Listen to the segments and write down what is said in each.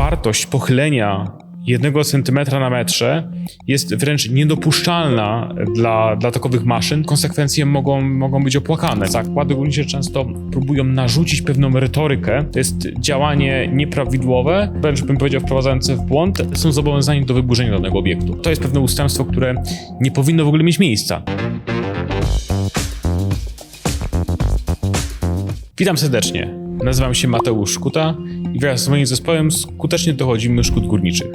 wartość pochylenia jednego centymetra na metrze jest wręcz niedopuszczalna dla, dla takowych maszyn. Konsekwencje mogą, mogą być opłakane. Zakłady górnicze często próbują narzucić pewną retorykę. To jest działanie nieprawidłowe, wręcz bym powiedział wprowadzające w błąd. Są zobowiązani do wyburzenia danego obiektu. To jest pewne ustępstwo, które nie powinno w ogóle mieć miejsca. Witam serdecznie. Nazywam się Mateusz Szkuta i wraz z moim zespołem skutecznie dochodzimy szkód górniczych.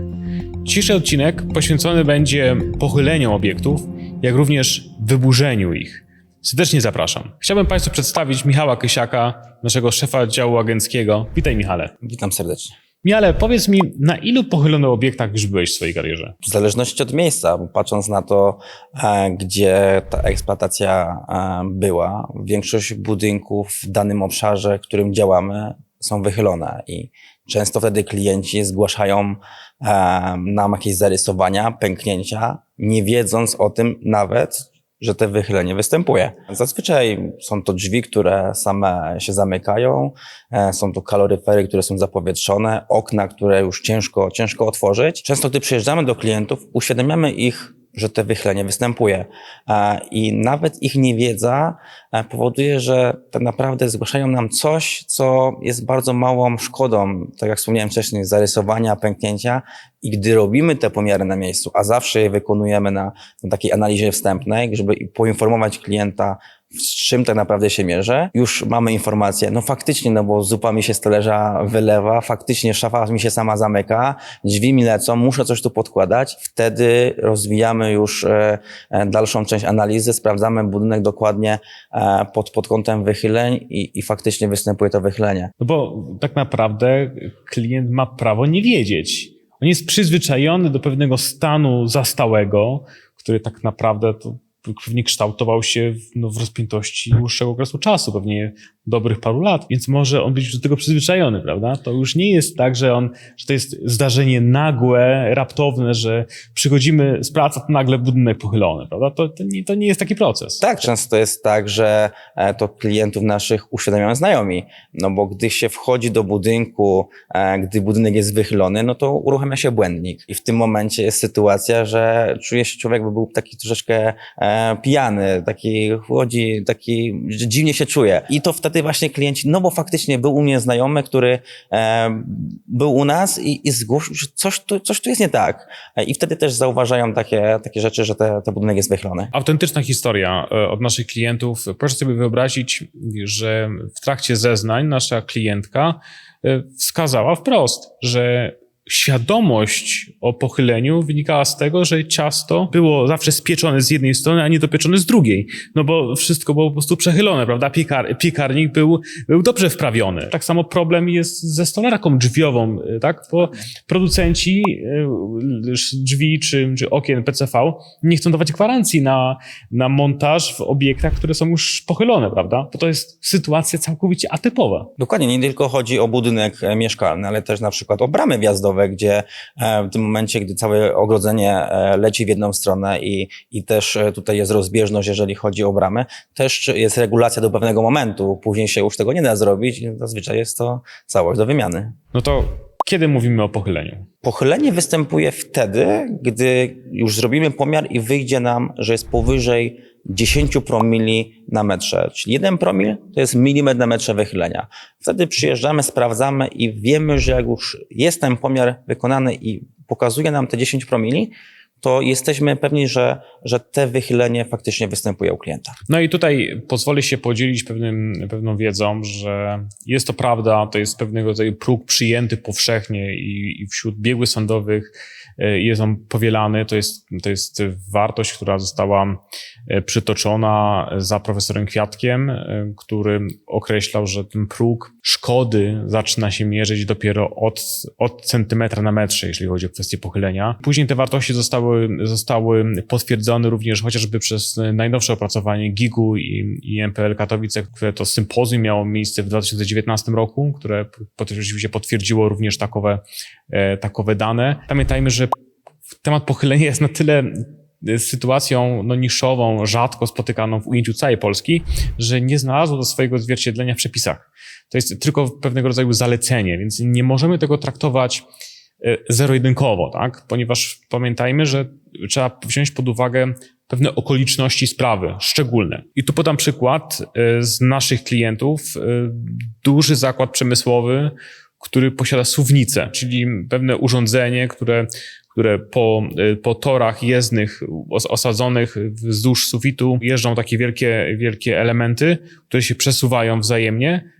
Dzisiejszy odcinek poświęcony będzie pochyleniom obiektów, jak również wyburzeniu ich. Serdecznie zapraszam. Chciałbym Państwu przedstawić Michała Kysiaka, naszego szefa działu agenckiego. Witaj Michale. Witam serdecznie. Michale, powiedz mi, na ilu pochylonych obiektach już byłeś w swojej karierze? W zależności od miejsca, patrząc na to, e, gdzie ta eksploatacja e, była, większość budynków w danym obszarze, w którym działamy, są wychylone i często wtedy klienci zgłaszają e, nam jakieś zarysowania, pęknięcia, nie wiedząc o tym nawet, że te wychylenie występuje. Zazwyczaj są to drzwi, które same się zamykają, e, są to kaloryfery, które są zapowietrzone, okna, które już ciężko, ciężko otworzyć. Często, gdy przyjeżdżamy do klientów, uświadamiamy ich, że te wychylenie występuje. I nawet ich niewiedza e, powoduje, że tak naprawdę zgłaszają nam coś, co jest bardzo małą szkodą, tak jak wspomniałem wcześniej, zarysowania, pęknięcia. I gdy robimy te pomiary na miejscu, a zawsze je wykonujemy na, na takiej analizie wstępnej, żeby poinformować klienta, z czym tak naprawdę się mierzę, już mamy informację, no faktycznie, no bo zupa mi się z talerza wylewa, faktycznie szafa mi się sama zamyka, drzwi mi lecą, muszę coś tu podkładać. Wtedy rozwijamy już e, e, dalszą część analizy, sprawdzamy budynek dokładnie e, pod, pod kątem wychyleń i, i faktycznie występuje to wychylenie. No bo tak naprawdę klient ma prawo nie wiedzieć. On jest przyzwyczajony do pewnego stanu zastałego, który tak naprawdę to pewnie kształtował się w, no, w rozpiętości dłuższego okresu czasu, pewnie dobrych paru lat, więc może on być do tego przyzwyczajony, prawda? To już nie jest tak, że on, że to jest zdarzenie nagłe, raptowne, że przychodzimy z pracy, to nagle budynek pochylony, prawda? To, to, nie, to nie jest taki proces. Tak, często jest tak, że e, to klientów naszych uświadamiają znajomi, no bo gdy się wchodzi do budynku, e, gdy budynek jest wychylony, no to uruchamia się błędnik i w tym momencie jest sytuacja, że czuje się człowiek, by był taki troszeczkę pijany, taki chodzi, taki, że dziwnie się czuje i to wtedy właśnie klienci, no bo faktycznie był u mnie znajomy, który e, był u nas i, i zgłosił, że coś tu, coś tu jest nie tak. E, I wtedy też zauważają takie, takie rzeczy, że te, ten budynek jest wychylony. Autentyczna historia e, od naszych klientów. Proszę sobie wyobrazić, że w trakcie zeznań nasza klientka e, wskazała wprost, że świadomość o pochyleniu wynikała z tego, że ciasto było zawsze spieczone z jednej strony, a nie dopieczone z drugiej. No bo wszystko było po prostu przechylone, prawda? Piekar, piekarnik był, był dobrze wprawiony. Tak samo problem jest ze stolarką drzwiową, tak? Bo producenci e, drzwi czy, czy okien PCV nie chcą dawać gwarancji na, na montaż w obiektach, które są już pochylone, prawda? Bo to jest sytuacja całkowicie atypowa. Dokładnie, nie tylko chodzi o budynek e, mieszkalny, ale też na przykład o bramy wjazdowe, gdzie e, w tym momencie, gdy całe ogrodzenie e, leci w jedną stronę i, i też e, tutaj jest rozbieżność, jeżeli chodzi o bramy, też jest regulacja do pewnego momentu, później się już tego nie da zrobić i zazwyczaj jest to całość do wymiany. No to kiedy mówimy o pochyleniu? Pochylenie występuje wtedy, gdy już zrobimy pomiar i wyjdzie nam, że jest powyżej 10 promili na metrze. Czyli 1 promil to jest milimetr na metrze wychylenia. Wtedy przyjeżdżamy, sprawdzamy i wiemy, że jak już jest ten pomiar wykonany i pokazuje nam te 10 promili, to jesteśmy pewni, że, że te wychylenie faktycznie występuje u klienta. No i tutaj pozwolę się podzielić pewnym, pewną wiedzą, że jest to prawda, to jest pewnego rodzaju próg przyjęty powszechnie i, i wśród biegłych sądowych e, jest on powielany. To jest, to jest wartość, która została e, przytoczona za profesorem Kwiatkiem, e, który określał, że ten próg szkody zaczyna się mierzyć dopiero od, od centymetra na metrze, jeśli chodzi o kwestię pochylenia. Później te wartości zostały, zostały potwierdzone również chociażby przez najnowsze opracowanie GIG-u i, i MPL Katowice, które to sympozjum miało miejsce w 2019 roku, które rzeczywiście potwierdziło również takowe, takowe dane. Pamiętajmy, że temat pochylenia jest na tyle sytuacją no, niszową, rzadko spotykaną w ujęciu całej Polski, że nie znalazło do swojego odzwierciedlenia w przepisach. To jest tylko pewnego rodzaju zalecenie, więc nie możemy tego traktować e, zero-jedynkowo, tak? Ponieważ pamiętajmy, że trzeba wziąć pod uwagę pewne okoliczności sprawy szczególne. I tu podam przykład e, z naszych klientów. E, Duży zakład przemysłowy, który posiada suwnicę, czyli pewne urządzenie, które, które po, e, po torach jezdnych os- osadzonych wzdłuż sufitu jeżdżą takie wielkie, wielkie elementy, które się przesuwają wzajemnie.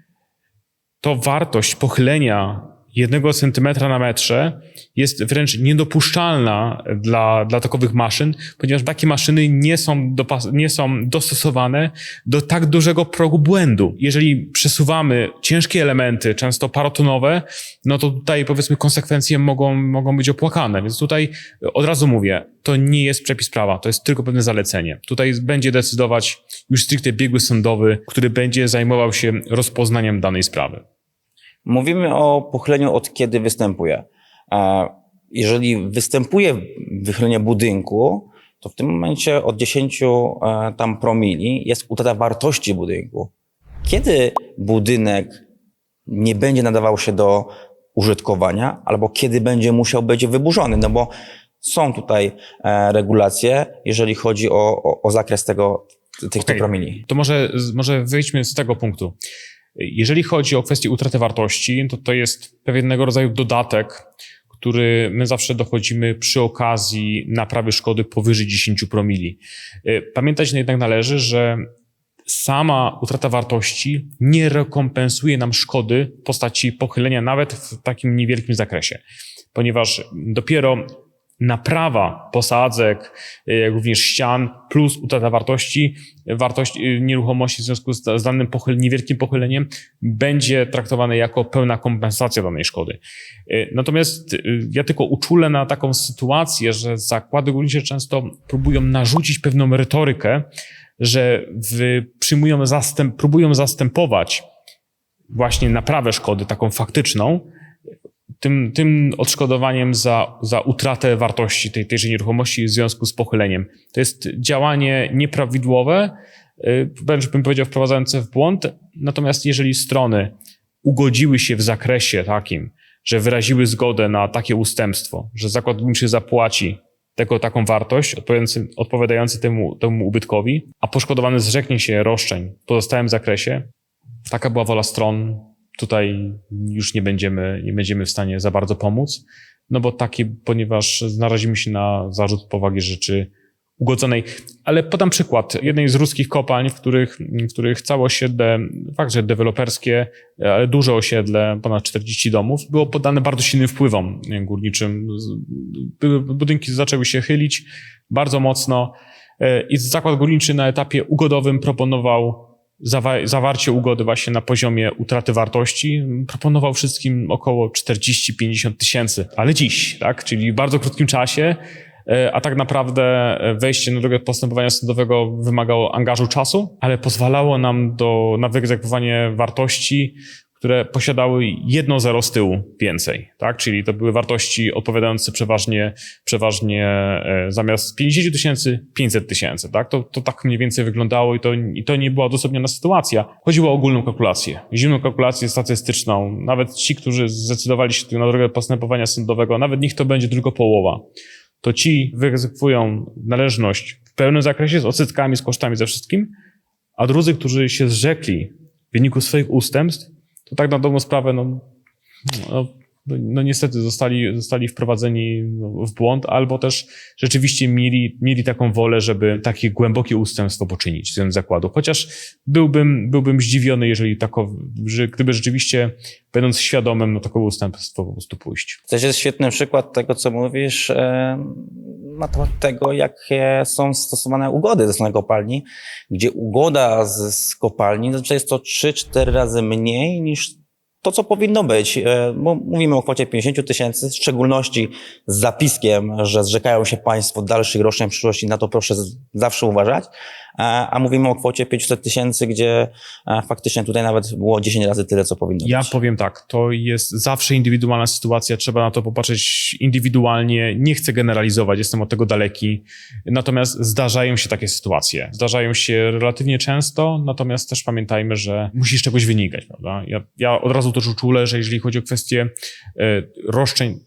To wartość pochylenia jednego centymetra na metrze jest wręcz niedopuszczalna dla, dla takowych maszyn, ponieważ takie maszyny nie są, dopas- nie są dostosowane do tak dużego progu błędu. Jeżeli przesuwamy ciężkie elementy, często parotonowe, no to tutaj powiedzmy konsekwencje mogą, mogą być opłakane. Więc tutaj od razu mówię, to nie jest przepis prawa, to jest tylko pewne zalecenie. Tutaj będzie decydować już stricte biegły sądowy, który będzie zajmował się rozpoznaniem danej sprawy. Mówimy o pochyleniu od kiedy występuje. Jeżeli występuje wychylenie budynku, to w tym momencie od 10 e, tam promili jest utrata wartości budynku. Kiedy budynek nie będzie nadawał się do użytkowania, albo kiedy będzie musiał być wyburzony, no bo są tutaj e, regulacje, jeżeli chodzi o, o, o zakres tego, tych Okej. promili. To może, może wyjdźmy z tego punktu. Jeżeli chodzi o kwestię utraty wartości, to to jest pewnego rodzaju dodatek, który my zawsze dochodzimy przy okazji naprawy szkody powyżej 10 promili. Y, Pamiętać jednak należy, że sama utrata wartości nie rekompensuje nam szkody w postaci pochylenia nawet w takim niewielkim zakresie, ponieważ dopiero naprawa posadzek, y, jak również ścian, plus utrata wartości, wartość y, nieruchomości w związku z, danym pochyl, niewielkim pochyleniem będzie traktowane jako pełna kompensacja danej szkody. Y, Natomiast ja tylko uczulę na taką sytuację, że zakłady górnicze często próbują narzucić pewną retorykę, że w, przyjmują zastęp, próbują zastępować właśnie naprawę szkody, taką faktyczną, tym, tym odszkodowaniem za, za utratę wartości tej, tejże nieruchomości w związku z pochyleniem. To jest działanie nieprawidłowe, y, wręcz bym powiedział wprowadzające w błąd. Natomiast jeżeli strony ugodziły się w zakresie takim, że wyraziły zgodę na takie ustępstwo, że zakład górniczy zapłaci tego, taką wartość odpowiadający, odpowiadający temu, temu ubytkowi, a poszkodowany zrzeknie się roszczeń w pozostałym zakresie, taka była wola stron, tutaj już nie będziemy, nie będziemy w stanie za bardzo pomóc, no bo takie, ponieważ narazimy się na zarzut powagi rzeczy ugodzonej. Ale podam przykład jednej z ruskich kopalń, w których, w których całe osiedle, fakt, że deweloperskie, ale duże osiedle, ponad 40 domów, było poddane bardzo silnym wpływom górniczym. Budynki zaczęły się chylić bardzo mocno e, i zakład górniczy na etapie ugodowym proponował zawarcie ugody właśnie na poziomie utraty wartości. Proponował wszystkim około 40-50 tysięcy, ale dziś, tak, czyli w bardzo krótkim czasie, e, a tak naprawdę e, wejście na drogę postępowania sądowego wymagało angażu czasu, ale pozwalało nam do, na wyegzekwowanie wartości, które posiadały jedno zero z tyłu więcej, tak? Czyli to były wartości odpowiadające przeważnie, przeważnie e, zamiast 50 tysięcy, 500 tysięcy, tak? To, to tak mniej więcej wyglądało i to, i to nie była odosobniona sytuacja. Chodziło o ogólną kalkulację, zimną kalkulację statystyczną. Nawet ci, którzy zdecydowali się na drogę postępowania sądowego, nawet niech to będzie tylko połowa, to ci wyegzekwują należność w pełnym zakresie z odsetkami, z kosztami, ze wszystkim, a drudzy, którzy się zrzekli w wyniku swoich ustępstw, to tak na dobrą sprawę, no, no, no niestety zostali, zostali wprowadzeni w błąd, albo też rzeczywiście mieli, mieli taką wolę, żeby takie głębokie ustępstwo poczynić z zakładu. Chociaż byłbym, byłbym zdziwiony, jeżeli tako, że gdyby rzeczywiście, będąc świadomym, no takowe ustępstwo po prostu pójść. To jest świetny przykład tego, co mówisz, e, na temat tego, jakie są stosowane ugody ze strony kopalni, gdzie ugoda z, z kopalni zazwyczaj jest to 3-4 razy mniej niż to, co powinno być. E, Bo mówimy o kwocie 50 tysięcy, w szczególności z zapiskiem, że zrzekają się Państwo dalszych roszczeń w przyszłości, na to proszę zawsze uważać. A mówimy o kwocie 500 tysięcy, gdzie faktycznie tutaj nawet było 10 razy tyle, co powinno Ja być. powiem tak, to jest zawsze indywidualna sytuacja, trzeba na to popatrzeć indywidualnie. Nie chcę generalizować, jestem od tego daleki. Natomiast zdarzają się takie sytuacje. Zdarzają się relatywnie często, natomiast też pamiętajmy, że musi z czegoś wynikać, prawda? Ja, ja od razu też uczulę, że jeżeli chodzi o kwestie e, roszczeń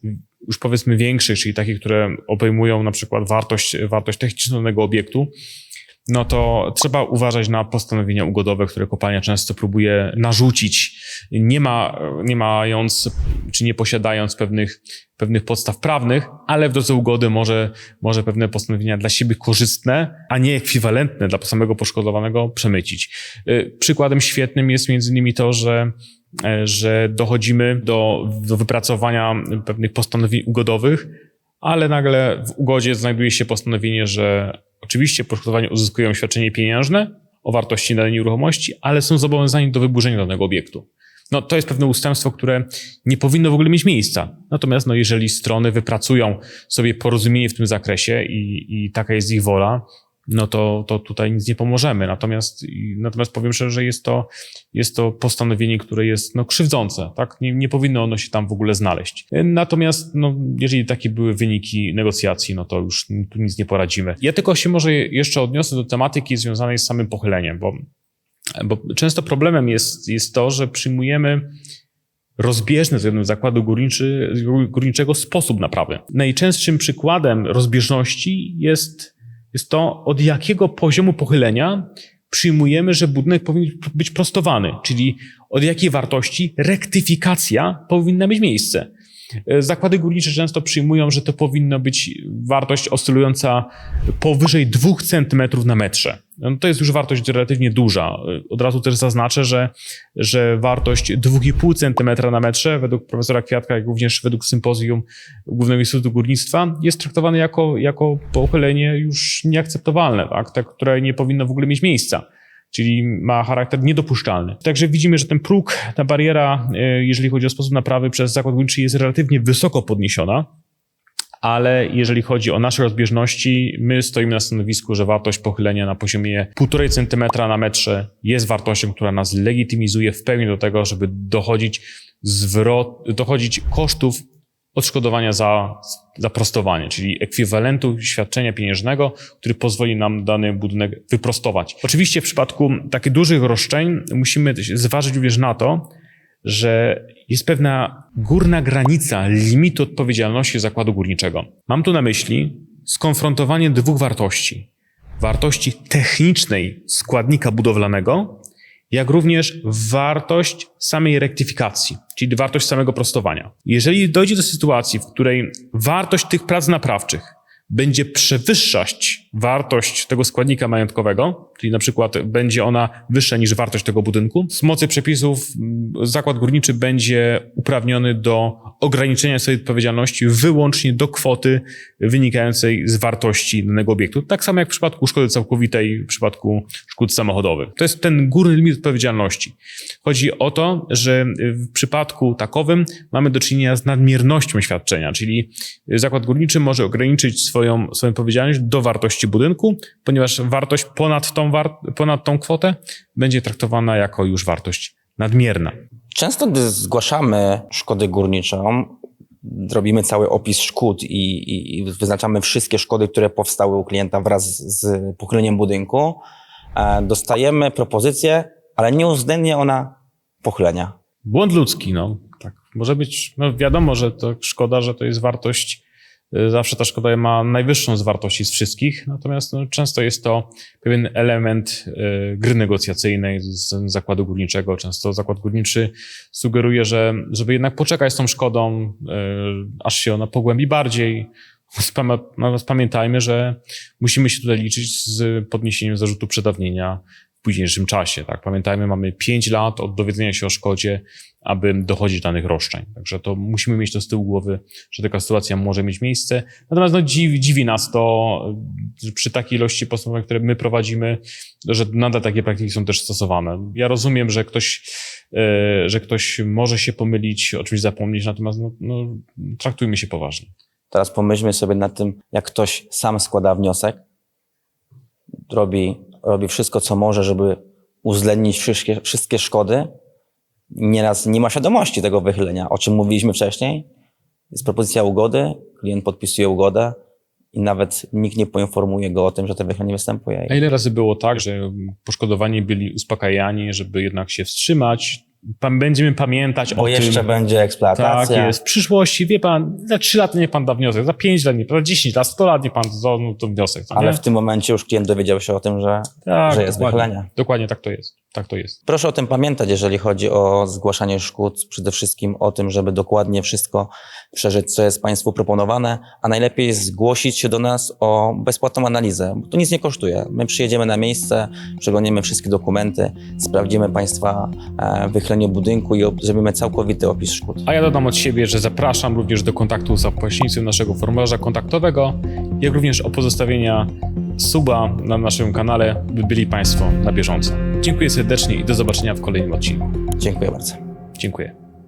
już powiedzmy większych, czyli takich, które obejmują na przykład wartość, wartość techniczną danego obiektu, no to trzeba uważać na postanowienia ugodowe, które kopalnia często próbuje narzucić, nie, ma, nie mając czy nie posiadając pewnych, pewnych podstaw prawnych, ale w drodze ugody może, może pewne postanowienia dla siebie korzystne, a nie ekwiwalentne dla samego poszkodowanego przemycić. Y, Przykładem świetnym jest między innymi to, że e, że dochodzimy do, do wypracowania pewnych postanowień ugodowych, ale nagle w ugodzie znajduje się postanowienie, że oczywiście poszkodowani uzyskują świadczenie pieniężne o wartości danej nieruchomości, ale są zobowiązani do wyburzenia danego obiektu. No, to jest pewne ustępstwo, które nie powinno w ogóle mieć miejsca. Natomiast, no, jeżeli strony wypracują sobie porozumienie w tym zakresie i, i taka jest ich wola, no to, to tutaj nic nie pomożemy. Natomiast, natomiast powiem szczerze, że jest to, jest to postanowienie, które jest no, krzywdzące. Tak? Nie, nie powinno ono się tam w ogóle znaleźć. Natomiast, no, jeżeli takie były wyniki negocjacji, no to już tu nic nie poradzimy. Ja tylko się może jeszcze odniosę do tematyki związanej z samym pochyleniem, bo, bo często problemem jest, jest to, że przyjmujemy rozbieżny względem zakładu górniczy, górniczego sposób naprawy. Najczęstszym przykładem rozbieżności jest, jest to, od jakiego poziomu pochylenia przyjmujemy, że budynek powinien być prostowany, czyli od jakiej wartości rektyfikacja powinna mieć miejsce. E, Zakłady górnicze często przyjmują, że to powinno być wartość oscylująca powyżej 2 cm na metrze. No to jest już wartość relatywnie duża. Od razu też zaznaczę, że, że wartość 2,5 cm na metrze według profesora Kwiatka, jak również według sympozjum Głównego Instytutu Górnictwa jest traktowane jako, jako pochylenie już nieakceptowalne, tak? tak, które nie powinno w ogóle mieć miejsca czyli ma charakter niedopuszczalny. Także widzimy, że ten próg, ta bariera, e, jeżeli chodzi o sposób naprawy przez zakład górniczy, jest relatywnie wysoko podniesiona, ale jeżeli chodzi o nasze rozbieżności, my stoimy na stanowisku, że wartość pochylenia na poziomie 1,5 cm na metrze jest wartością, która nas legitymizuje w pełni do tego, żeby dochodzić zwrot, dochodzić kosztów odszkodowania za, za prostowanie, czyli ekwiwalentu świadczenia pieniężnego, który pozwoli nam dany budynek wyprostować. Oczywiście w przypadku takich dużych roszczeń musimy zważyć również na to, że jest pewna górna granica limitu odpowiedzialności zakładu górniczego. Mam tu na myśli skonfrontowanie dwóch wartości. Wartości technicznej składnika budowlanego, jak również wartość samej rektyfikacji, czyli wartość samego prostowania. Jeżeli dojdzie do sytuacji, w której wartość tych prac naprawczych będzie przewyższać wartość tego składnika majątkowego, czyli na przykład będzie ona wyższa niż wartość tego budynku, z mocy przepisów mm, zakład górniczy będzie uprawniony do ograniczenia swojej odpowiedzialności wyłącznie do kwoty wynikającej z wartości danego obiektu. Tak samo jak w przypadku szkody całkowitej, w przypadku szkód samochodowych. To jest ten górny limit odpowiedzialności. Chodzi o to, że w przypadku takowym mamy do czynienia z nadmiernością świadczenia, czyli zakład górniczy może ograniczyć swoją, swoją odpowiedzialność do wartości budynku, ponieważ wartość ponad tą, ponad tą kwotę będzie traktowana jako już wartość nadmierna. Często, gdy zgłaszamy szkodę górniczą, robimy cały opis szkód i, i, i wyznaczamy wszystkie szkody, które powstały u klienta wraz z pochyleniem budynku, e, dostajemy propozycję, ale nie uwzględnia ona pochylenia. Błąd ludzki, no. Tak. Może być, no wiadomo, że to szkoda, że to jest wartość, zawsze ta szkoda ma najwyższą z wartości z wszystkich, natomiast no, często jest to pewien element y, gry negocjacyjnej z zakładu górniczego. Często zakład górniczy sugeruje, że żeby jednak poczekać z tą szkodą, y, aż się ona pogłębi bardziej. Natomiast pamiętajmy, że musimy się tutaj liczyć z podniesieniem zarzutu przedawnienia w późniejszym czasie. Tak? Pamiętajmy, mamy 5 lat od dowiedzenia się o szkodzie, aby dochodzić danych roszczeń. Także to musimy mieć to z tyłu głowy, że taka sytuacja może mieć miejsce. Natomiast no, dziwi, dziwi nas to przy takiej ilości postępowań, które my prowadzimy, że nadal takie praktyki są też stosowane. Ja rozumiem, że ktoś, e, że ktoś może się pomylić, oczywiście zapomnieć, natomiast no, no, traktujmy się poważnie. Teraz pomyślmy sobie nad tym, jak ktoś sam składa wniosek, robi, robi wszystko, co może, żeby uwzględnić wszystkie, wszystkie szkody. Nieraz nie ma świadomości tego wychylenia, o czym mówiliśmy wcześniej. Jest propozycja ugody, klient podpisuje ugodę i nawet nikt nie poinformuje go o tym, że to wychylenie występuje. A ile razy było tak, że poszkodowani byli uspokajani, żeby jednak się wstrzymać, będziemy pamiętać Bo o jeszcze tym. będzie Tak eksploatacja. jest. W przyszłości, wie pan, za 3 lata niech pan da wniosek, za 5 lat, nie, za 10 lat, 100 lat niech pan da wniosek. ale nie? w tym momencie już klient dowiedział się o tym, że, tak, że jest wychylenie. dokładnie tak to jest. Tak to jest. Proszę o tym pamiętać, jeżeli chodzi o zgłaszanie szkód, przede wszystkim o tym, żeby dokładnie wszystko przeżyć, co jest Państwu proponowane, a najlepiej zgłosić się do nas o bezpłatną analizę, bo to nic nie kosztuje. My przyjedziemy na miejsce, przeglądniemy wszystkie dokumenty, sprawdzimy Państwa e, wychylenie budynku i zrobimy całkowity opis szkód. A ja dodam od siebie, że zapraszam również do kontaktu za pośrednictwem naszego formularza kontaktowego, jak również o pozostawienia suba na naszym kanale, by byli Państwo na bieżąco. Dziękuję serdecznie i do zobaczenia w kolejnym odcinku. Dziękuję bardzo. Dziękuję.